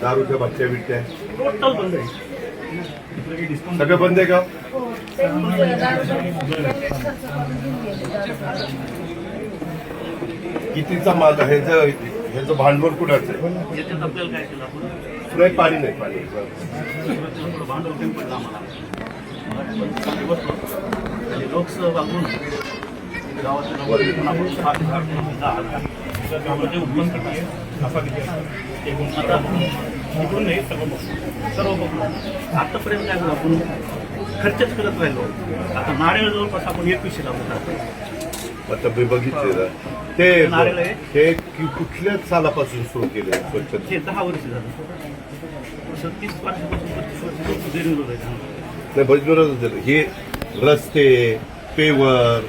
दारूच्या बच्च्या बिट्ट्या टोटल बंद आहे. सगळं बंद आहे का? कितीचा माल आहे? ह्याचं भांडवल कुणाचं आहे? नाही पाणी नाही पाणी. भांडवल लोकसभा आपण हजार. उत्पन्न असा विचार. एकूण आता इकडून नाही सर्व काय आपण खर्चच करत राहिलो. आता नारळ जवळपास आपण एकवीसशे लावतो आता मी बघितलेलं ते नारळ. ते कि- कुठल्याच सालापासून सुरू केले हे दहा वर्ष झालं. तसं तीस वर्षापासून बेरोजगार हे रस्ते पेवर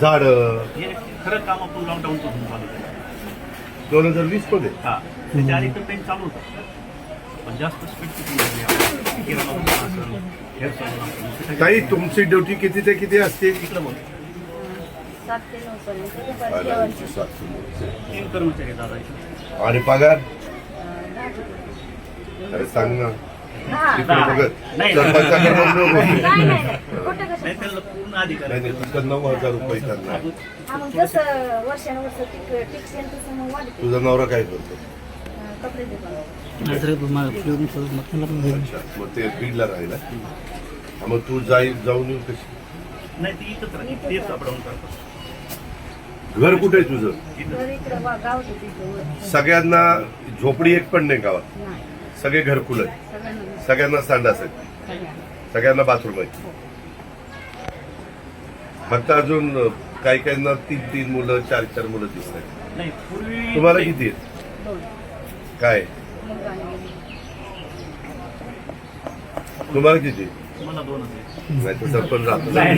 झाडं हे खरं काम आपण लॉकडाऊन पासून चालू केलं दोन हजार वीसमध्ये हा त्याच्या आधी तर पेन चालू होतं पण जास्त स्पीड किती लागली आपल्याला. किराणा दुकान असेल, हेअर सलून असेल. ताई तुमची ड्युटी किती ते किती असते इकडं बघ सात ते नऊ पर्यंत दुपारी जेवणची. तीन कर्मचारी आहेत दादा इथे. आणि पगार अं, दहा रुपये. अरे सांग ना पूर्ण अधिकार आहे. नऊ हजार रुपये करणार हा मग जसं वर्षानुवर्ष टिक टिक्स येईल तसं मग वाढते. तुझा नवरा काय करतो? अं, कपडे दुकान अच्छा मग ते बीडला राहिला हा, मग तू जाई जाऊन येऊ कशी? नाही ती इथंच राहते तेच अपडाऊन करतो घर कुठे आहे तुझं? इथं. तर इकडं वा- गावात होती इकडं वर. सगळ्यांना झोपडी एक पण नाही गावात. नाही. सगळे घरकुल आहेत. सगळ्यांना संडास आहेत सगळ्यांना बाथरूम आहे. फक्त अजून काही काहींना तीन तीन मुलं चार चार मुलं दिसत आहेत. तुम्हाला किती आहेत? दोन काय. तुम्हाला किती नाही तर सरपंच राहतो नाही.